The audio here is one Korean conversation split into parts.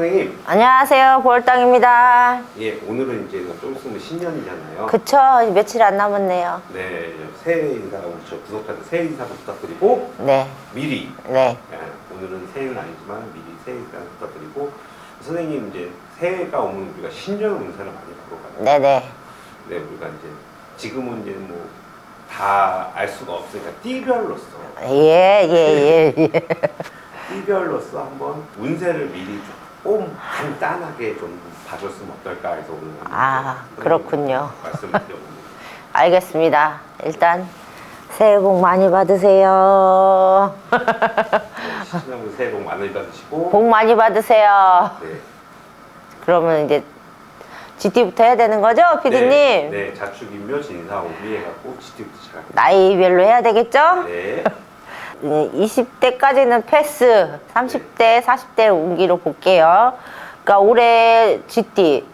선생님. 안녕하세요. 보월당입니다. 예, 오늘은 이제 좀 있으면 신년이잖아요. 그쵸? 며칠 안 남았네요. 네, 새해 인사 저 구독자들 새해 인사도 부탁드리고 네, 미리 네. 예, 오늘은 새해는 아니지만 미리 새해 인사 부탁드리고 선생님 이제 새해가 오면 우리가 신년 운세를 많이 보러 가요. 네네. 네, 우리가 이제 지금은 이제 뭐 다 알 수가 없으니까 띠별로서 예, 예, 예, 예. 띠별로서 한번 운세를 미리 조금 간단하게 좀 봐줬으면 어떨까 해서 오늘 아, 좀 그렇군요. 드려봅니다. 알겠습니다. 일단 새해 복 많이 받으세요. 신년분 새해 복 많이 받으시고 복 많이 받으세요. 네. 그러면 이제 GT부터 해야 되는 거죠, 피디님? 네, 네, 자축인묘 진사오비 해갖고 지티부터 시작합니다. 나이별로 해야 되겠죠? 네. 20대까지는 패스, 30대, 40대 운기로 볼게요. 그러니까 올해 GT,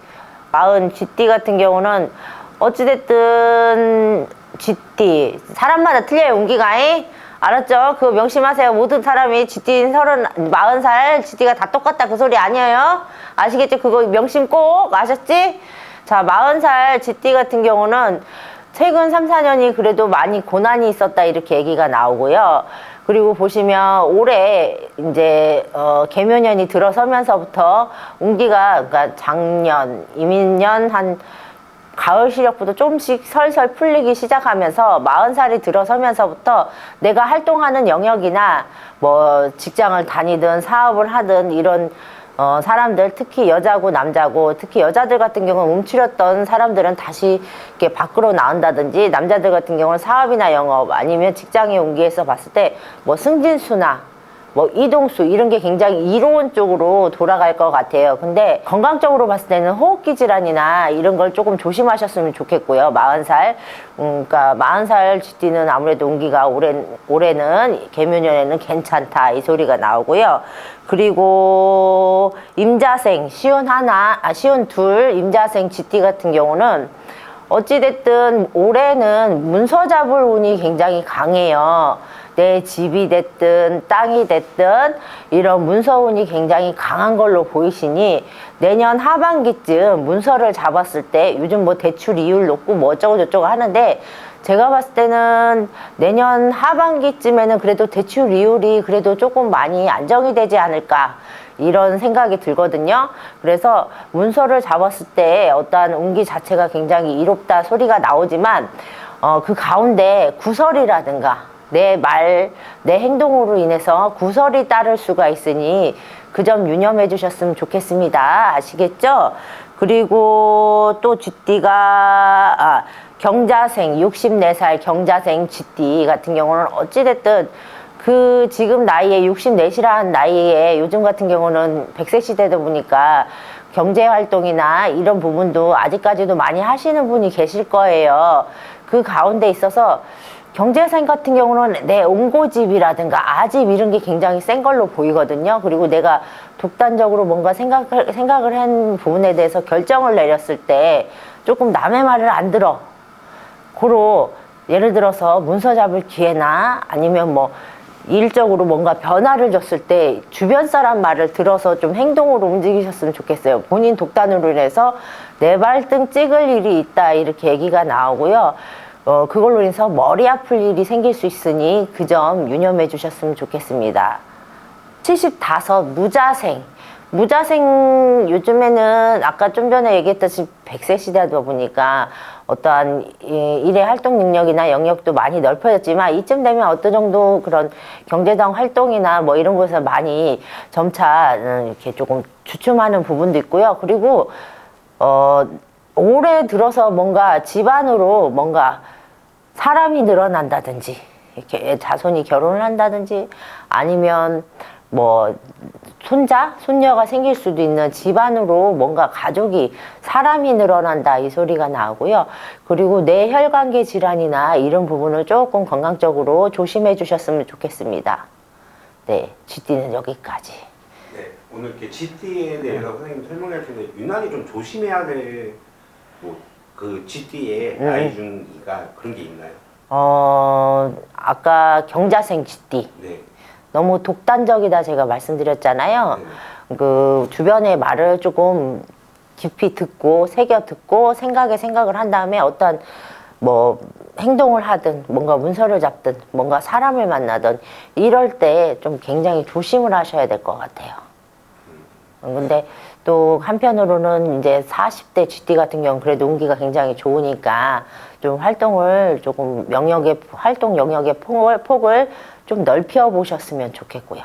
마흔 GT 같은 경우는 어찌됐든 GT, 사람마다 틀려요, 운기가. 이? 알았죠? 그거 명심하세요. 모든 사람이 GT 서른, 마흔 살 GT가 다 똑같다. 그 소리 아니에요? 아시겠죠? 그거 명심 꼭 아셨지? 자, 마흔 살 GT 같은 경우는 최근 3, 4년이 그래도 많이 고난이 있었다 이렇게 얘기가 나오고요. 그리고 보시면 올해 이제 어 개묘년이 들어서면서부터 운기가 그러니까 작년, 이민년 한 가을 시력부터 조금씩 설설 풀리기 시작하면서 마흔 살이 들어서면서부터 내가 활동하는 영역이나 뭐 직장을 다니든 사업을 하든 이런 어, 사람들 특히 여자고 남자고 특히 여자들 같은 경우는 움츠렸던 사람들은 다시 이렇게 밖으로 나온다든지 남자들 같은 경우는 사업이나 영업 아니면 직장의 운기에서 봤을 때 뭐 승진수나 뭐 이동수 이런 게 굉장히 이로운 쪽으로 돌아갈 것 같아요. 근데 건강적으로 봤을 때는 호흡기 질환이나 이런 걸 조금 조심하셨으면 좋겠고요. 마흔 살, 음, 그러니까 마흔 살 GT는 아무래도 운기가 올해 올해는 개묘년에는 괜찮다 이 소리가 나오고요. 그리고 임자생 시운 하나, 아 시운 둘 임자생 GT 같은 경우는 어찌됐든 올해는 문서 잡을 운이 굉장히 강해요. 내 집이 됐든 땅이 됐든 이런 문서 운이 굉장히 강한 걸로 보이시니 내년 하반기쯤 문서를 잡았을 때 요즘 뭐 대출 이율 높고 뭐 어쩌고 저쩌고 하는데 제가 봤을 때는 내년 하반기쯤에는 그래도 대출 이율이 그래도 조금 많이 안정이 되지 않을까 이런 생각이 들거든요. 그래서 문서를 잡았을 때 어떠한 운기 자체가 굉장히 이롭다 소리가 나오지만 어, 그 가운데 구설이라든가 내 말, 내 행동으로 인해서 구설이 따를 수가 있으니 그 점 유념해 주셨으면 좋겠습니다. 아시겠죠? 그리고 또 쥐띠가 아, 경자생 64살 경자생 쥐띠 같은 경우는 어찌됐든 그 지금 나이에 64시라는 나이에 요즘 같은 경우는 100세 시대다 보니까 경제 활동이나 이런 부분도 아직까지도 많이 하시는 분이 계실 거예요. 그 가운데 있어서 경제생 같은 경우는 내 옹고집이라든가 아집 이런 게 굉장히 센 걸로 보이거든요. 그리고 내가 독단적으로 뭔가 생각을, 생각을 한 부분에 대해서 결정을 내렸을 때 조금 남의 말을 안 들어. 고로 예를 들어서 문서 잡을 기회나 아니면 뭐 일적으로 뭔가 변화를 줬을 때 주변 사람 말을 들어서 좀 행동으로 움직이셨으면 좋겠어요. 본인 독단으로 인해서 내 발등 찍을 일이 있다 이렇게 얘기가 나오고요. 어, 그걸로 인해서 머리 아플 일이 생길 수 있으니 그 점 유념해 주셨으면 좋겠습니다. 75 무자생. 무자생 요즘에는 아까 좀 전에 얘기했듯이 100세 시대다 보니까 어떠한 이- 일의 활동 능력이나 영역도 많이 넓혀졌지만 이쯤 되면 어떤 정도 그런 경제당 활동이나 뭐 이런 곳에서 많이 점차 음, 이렇게 조금 주춤하는 부분도 있고요. 그리고 어 올해 들어서 뭔가 집안으로 뭔가 사람이 늘어난다든지 이렇게 자손이 결혼을 한다든지 아니면 뭐 손자, 손녀가 생길 수도 있는 집안으로 뭔가 가족이 사람이 늘어난다 이 소리가 나오고요. 그리고 뇌 혈관계 질환이나 이런 부분을 조금 건강적으로 조심해 주셨으면 좋겠습니다. 네, GT는 여기까지. 네, 오늘 이렇게 GT에 대해서 선생님 설명해 주는데 유난히 좀 조심해야 될 뭐 그 GT에 음. 나이 중이가 그런 게 있나요? 어, 아까 경자생 GT. 네. 너무 독단적이다 제가 말씀드렸잖아요. 네. 그 주변의 말을 조금 깊이 듣고 새겨 듣고 생각에 생각을 한 다음에 어떤 뭐 행동을 하든 뭔가 문서를 잡든 뭔가 사람을 만나든 이럴 때 좀 굉장히 조심을 하셔야 될 것 같아요. 근데 또 한편으로는 이제 40대 GT 같은 경우는 그래도 운기가 굉장히 좋으니까 좀 활동을 조금 영역의 활동 영역의 폭을, 폭을 좀 넓혀 보셨으면 좋겠고요.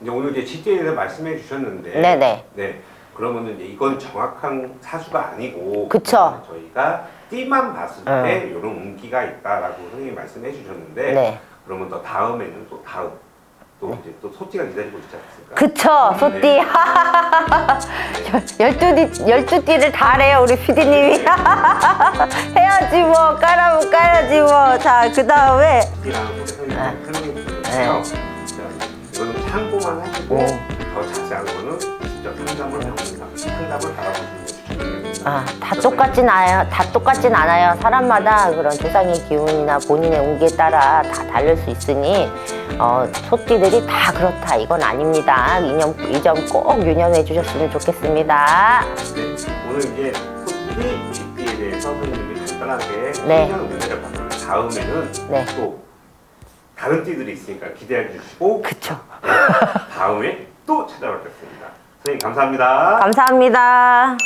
이제 오늘 이제 GT에 대해서 말씀해 주셨는데 네네. 네. 그러면은 이제 이건 정확한 사수가 아니고 그쵸. 저희가 띠만 봤을 응. 때 이런 운기가 있다라고 선생님이 말씀해 주셨는데 네. 그러면 또 다음에는 또 다음 또 이제 또 소띠가 기다리고 있지 않습니까? 그쵸, 소띠. 열두 띠, 열두 띠를 다 해요, 우리 피디님이. 해야지 뭐, 까라면 까야지 뭐. 자, 그 다음에. 선생님이 아. 자, 이거는 참고만 하시고 음. 더 자세한 거는 직접 상담을 하는 상담을 받아보시는 게 추천드립니다. 아, 다 똑같진 않아요. 다 똑같진 않아요. 사람마다 그런 조상의 기운이나 본인의 운기에 따라 다 다를 수 있으니, 어, 소띠들이 다 그렇다. 이건 아닙니다. 이점, 이점 꼭 유념해 주셨으면 좋겠습니다. 네, 오늘 이제 소띠, 쥐 대해서 선생님이 간단하게 네. 설명 은혜를 받았는데 다음에는 네. 또 다른 띠들이 있으니까 기대해 주시고 그쵸. 다음에 또 찾아뵙겠습니다. 선생님 감사합니다. 감사합니다.